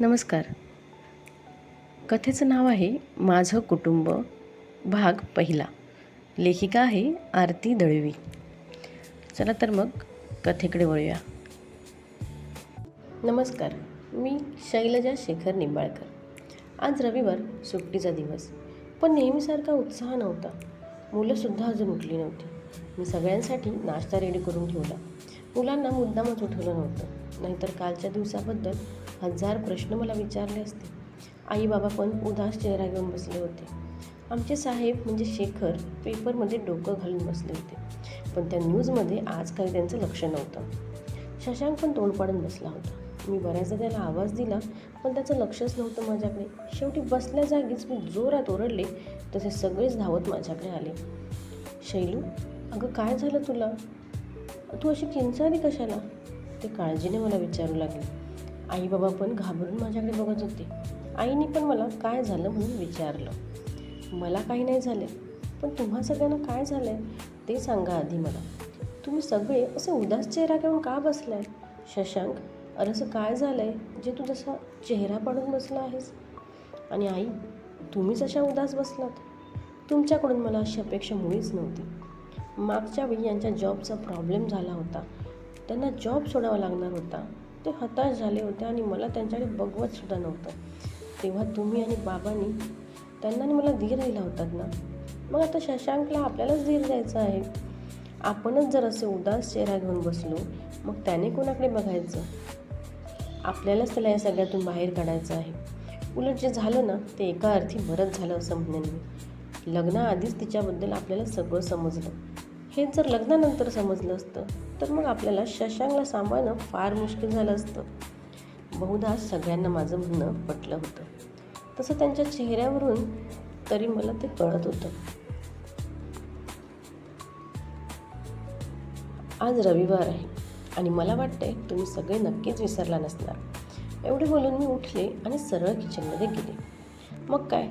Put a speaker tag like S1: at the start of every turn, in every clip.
S1: नमस्कार. कथेचं नाव आहे माझं कुटुंब भाग पहिला. लेखिका आहे आरती दळवी. चला तर मग कथेकडे वळूया. नमस्कार मी शैलजा शेखर निंबाळकर. आज रविवार सुट्टीचा दिवस. पण नेहमीसारखा उत्साह नव्हता. मुलंसुद्धा अजून उठली नव्हती. मी सगळ्यांसाठी नाश्ता रेडी करून ठेवला. मुलांना मुद्दामच उठवलं नव्हतं. नाहीतर कालच्या दिवसाबद्दल हजार प्रश्न मला विचारले असते. आई बाबा पण उदास चेहरा घेऊन बसले होते. आमचे साहेब म्हणजे शेखर पेपरमध्ये डोकं घालून बसले होते. पण त्या न्यूजमध्ये आज काही त्यांचं लक्ष नव्हतं. शशांक पण तोंड पाडून बसला होता. मी बऱ्याचदा त्याला आवाज दिला पण त्याचं लक्षच नव्हतं माझ्याकडे. शेवटी बसल्या जागीच मी जोरात ओरडले तसे सगळेच धावत माझ्याकडे आले. शैलू अगं काय झालं तुला? तू अशी किंचारी कशाला? ते काळजीने मला विचारू लागले. आई बाबा पण घाबरून माझ्याकडे बघत होते. आईने पण मला काय झालं म्हणून विचारलं. मला काही नाही झाले पण तुम्हा सगळ्यांना काय झालं आहे ते सांगा आधी मला. तुम्ही सगळे असे उदास चेहरा घेऊन का बसलाय? शशांक अरे असं काय झालं आहे जे तू जसा चेहरा पाडून बसला आहेस? आणि आई तुम्हीच अशा उदास बसलात? तुमच्याकडून मला अशी अपेक्षा मुळीच नव्हती. मागच्या वेळी यांच्या जॉबचा प्रॉब्लेम झाला होता. त्यांना जॉब सोडावा लागणार होता. ते हताश झाले होते आणि मला त्यांच्याकडे बघवतसुद्धा नव्हतं. तेव्हा तुम्ही आणि बाबांनी त्यांना आणि मला धीर दिला होतात ना? मग आता शशांकला आपल्यालाच धीर द्यायचा आहे. आपणच जर असे उदास चेहरा घेऊन बसलो मग त्याने कोणाकडे बघायचं? आपल्यालाच त्याला या सगळ्यातून बाहेर काढायचं आहे. उलट जे झालं ना ते एका अर्थी बरंच झालं असं म्हणेन मी. लग्नाआधीच तिच्याबद्दल आपल्याला सगळं समजलं. हेच जर लग्नानंतर समजलं असतं तर मग आपल्याला शशांकला सांभाळणं फार मुश्किल झालं असतं. बहुधा सगळ्यांना माझं म्हणणं पटलं होतं. तसं त्यांच्या चेहऱ्यावरून तरी मला ते कळत होतं. आज रविवार आहे आणि मला वाटते तुम्ही सगळे नक्कीच विसरला नसणार. एवढे बोलून मी उठले आणि सरळ किचनमध्ये गेले. मग काय?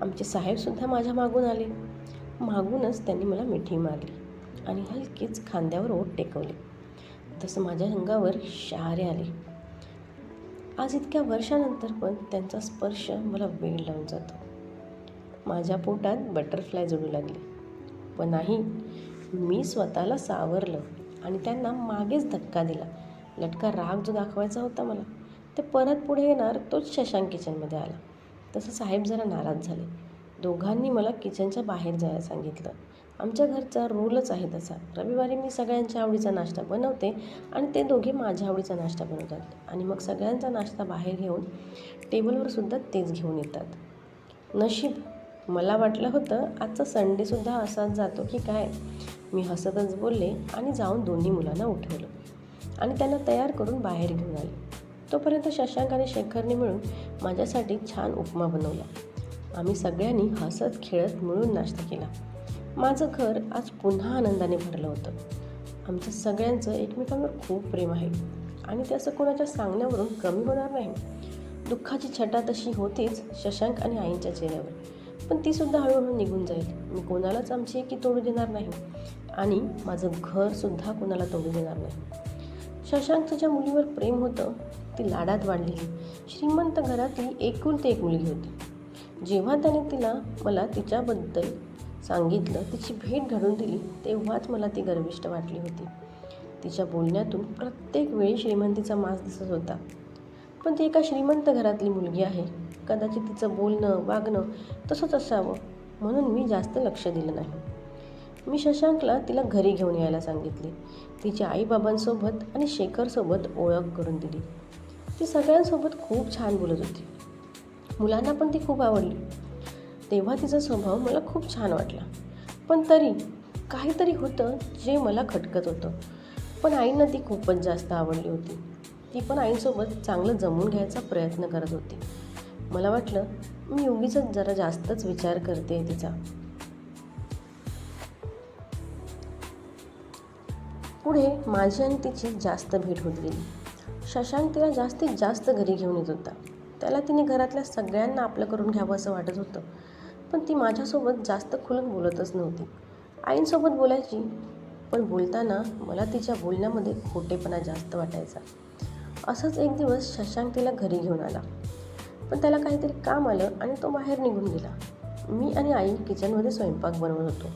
S1: आमचे साहेबसुद्धा माझ्या मागून आले. मागूनच त्यांनी मला मिठी मारली. आणि हलकीच खांद्यावर ओठ टेकवले. तसं माझ्या अंगावर शहारे आले. आज इतक्या वर्षानंतर पण त्यांचा स्पर्श मला वेळ लावून जातो. माझ्या पोटात बटरफ्लाय जडू लागले. पण नाही मी स्वतःला सावरलं आणि त्यांना मागेच धक्का दिला. लटका राग जो दाखवायचा होता मला ते परत पुढे येणार तोच शशांक किचनमध्ये आला. तसं साहेब जरा नाराज झाले. दोघांनी मला किचनच्या बाहेर जायला सांगितलं. आमच्या घरचा रोलच आहे तसा. रविवारी मी सगळ्यांच्या आवडीचा नाश्ता बनवते आणि ते दोघे माझ्या आवडीचा नाश्ता बनवतात. आणि मग सगळ्यांचा नाश्ता बाहेर घेऊन टेबलवर सुद्धा तेच घेऊन येतात. नशीब. मला वाटलं होतं आजचा संडेसुद्धा असाच जातो की काय? मी हसतच बोलले आणि जाऊन दोन्ही मुलांना उठवलं. आणि त्यांना तयार करून बाहेर घेऊन आले. तोपर्यंत शशांक आणि शेखरने मिळून माझ्यासाठी छान उपमा बनवला. आम्ही सगळ्यांनी हसत खेळत मिळून नाश्ता केला. माझं घर आज पुन्हा आनंदाने भरलं होतं. आमचं सगळ्यांचं एकमेकांवर खूप प्रेम आहे. आणि ते असं कोणाच्या सांगण्यावरून कमी होणार नाही. दुःखाची छटा तशी होतीच शशांक आणि आईंच्या चेहऱ्यावर. पण तीसुद्धा हळूहळू निघून जाईल. मी कोणालाच आमची एकी तोडू देणार नाही. आणि माझं घरसुद्धा कोणाला तोडू देणार नाही. शशांकचं ज्या मुलीवर प्रेम होतं ती लाडात वाढलेली. श्रीमंत घरातली एकुलती एक मुलगी होती. जेव्हा त्याने तिला मला तिच्याबद्दल सांगितलं तिची भेट घडून दिली तेव्हाच मला ती गर्विष्ट वाटली होती. तिच्या बोलण्यातून प्रत्येक वेळी श्रीमंतीचा मास दिसत होता. पण ती एका श्रीमंत घरातली मुलगी आहे. कदाचित तिचं बोलणं वागणं तसंच असावं म्हणून मी जास्त लक्ष दिलं नाही. मी शशांकला तिला घरी घेऊन यायला सांगितले. तिच्या आईबाबांसोबत आणि शेखरसोबत ओळख करून दिली. ती सगळ्यांसोबत खूप छान बोलत होती. मुलांना पण ती खूप आवडली. तेव्हा तिचा स्वभाव मला खूप छान वाटला. पण तरी काहीतरी होतं जे मला खटकत होतं. पण आईंना ती खूपच जास्त आवडली होती. ती पण आईंसोबत चांगलं जमून घ्यायचा प्रयत्न करत होती. मला वाटलं मी उगीच जरा जास्तच विचार करते तिचा. पुढे माझी आणि तिची जास्त भेट होत गेली. शशांक तिला जास्तीत जास्त घरी घेऊन येत होता. त्याला तिने घरातल्या सगळ्यांना आपलं करून घ्यावं असं वाटत होतं. पण ती माझ्यासोबत जास्त खुलून बोलतच नव्हती. आईंसोबत बोलायची पण बोलताना मला तिच्या बोलण्यामध्ये खोटेपणा जास्त वाटायचा. असंच एक दिवस शशांक तिला घरी घेऊन आला. पण त्याला काहीतरी काम आलं आणि तो बाहेर निघून गेला. मी आणि आई किचनमध्ये स्वयंपाक बनवत होतो.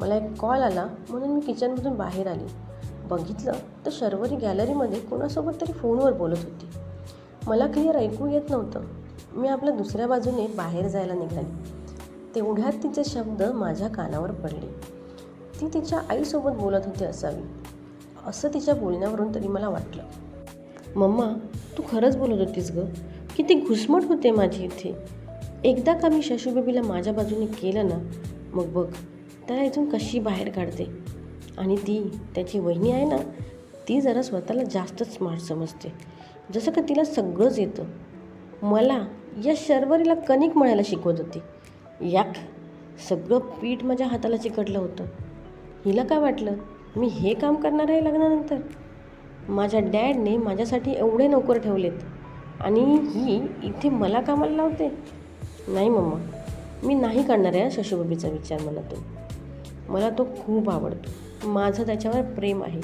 S1: मला एक कॉल आला म्हणून मी किचनमधून बाहेर आली. बघितलं तर शर्वरी गॅलरीमध्ये कोणासोबत तरी फोनवर बोलत होती. मला क्लिअर ऐकू येत नव्हतं. मी आपल्या दुसऱ्या बाजूने बाहेर जायला निघाली. तेवढ्यात तिचे शब्द माझ्या कानावर पडले. ती तिच्या आईसोबत बोलत होती असावी. असं तिच्या बोलण्यावरून तरी मला वाटलं. मम्मा तू खरंच बोलत होतीस ग? किती घुसमट होते माझी इथे. एकदा का मी शशूबेबीला माझ्या बाजूने केलं ना मग बघ त्याला इथून कशी बाहेर काढते. आणि ती त्याची वहिनी आहे ना ती जरा स्वतःला जास्तच स्मार्ट समजते. जसं का तिला सगळंच येतं. मला या शर्वरीला कणिक म्हणायला शिकवत होती. याक सगळं पीठ माझ्या हाताला चिकटलं होतं. हिला काय वाटलं? मी हे काम करणार आहे लग्नानंतर? माझ्या डॅडने माझ्यासाठी एवढे नोकर ठेवलेत. आणि ही इथे मला कामाला लावते? नाही मम्मा मी नाही करणार आहे शशुबाबीचा विचार मनातून. मला तो खूप आवडतो. माझं त्याच्यावर प्रेम आहे.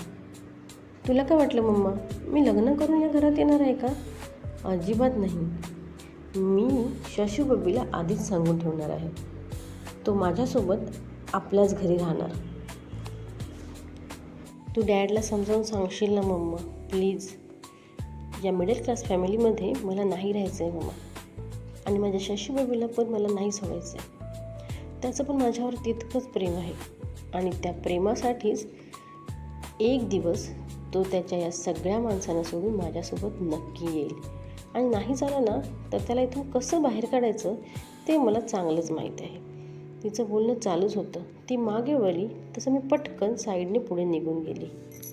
S1: तुला काय वाटलं मम्मा? मी लग्न करून या घरात येणार आहे का? अजिबात नाही. मी शशुबबीला आधीच सांगून ठेवणार आहे. तो माझ्यासोबत आपल्याच घरी राहणार. तू डॅडला समजावून सांगशील ना मम्मा? प्लीज. या मिडल क्लास फॅमिलीमध्ये मला नाही राहायचं आहे मम्मा. आणि माझ्या शशीबाबीला पण मला नाही सोडायचं आहे त्याचं पण माझ्यावर तितकंच प्रेम आहे. आणि त्या प्रेमासाठीच एक दिवस तो त्याच्या या सगळ्या माणसांना सोडून माझ्यासोबत नक्की येईल. आणि नाही झालं ना तर त्याला इथून कसं बाहेर काढायचं ते मला चांगलंच माहीत आहे. तिचं बोलणं चालूच होतं. ती मागे वळली तसं मी पटकन साईडने पुढे निघून गेली.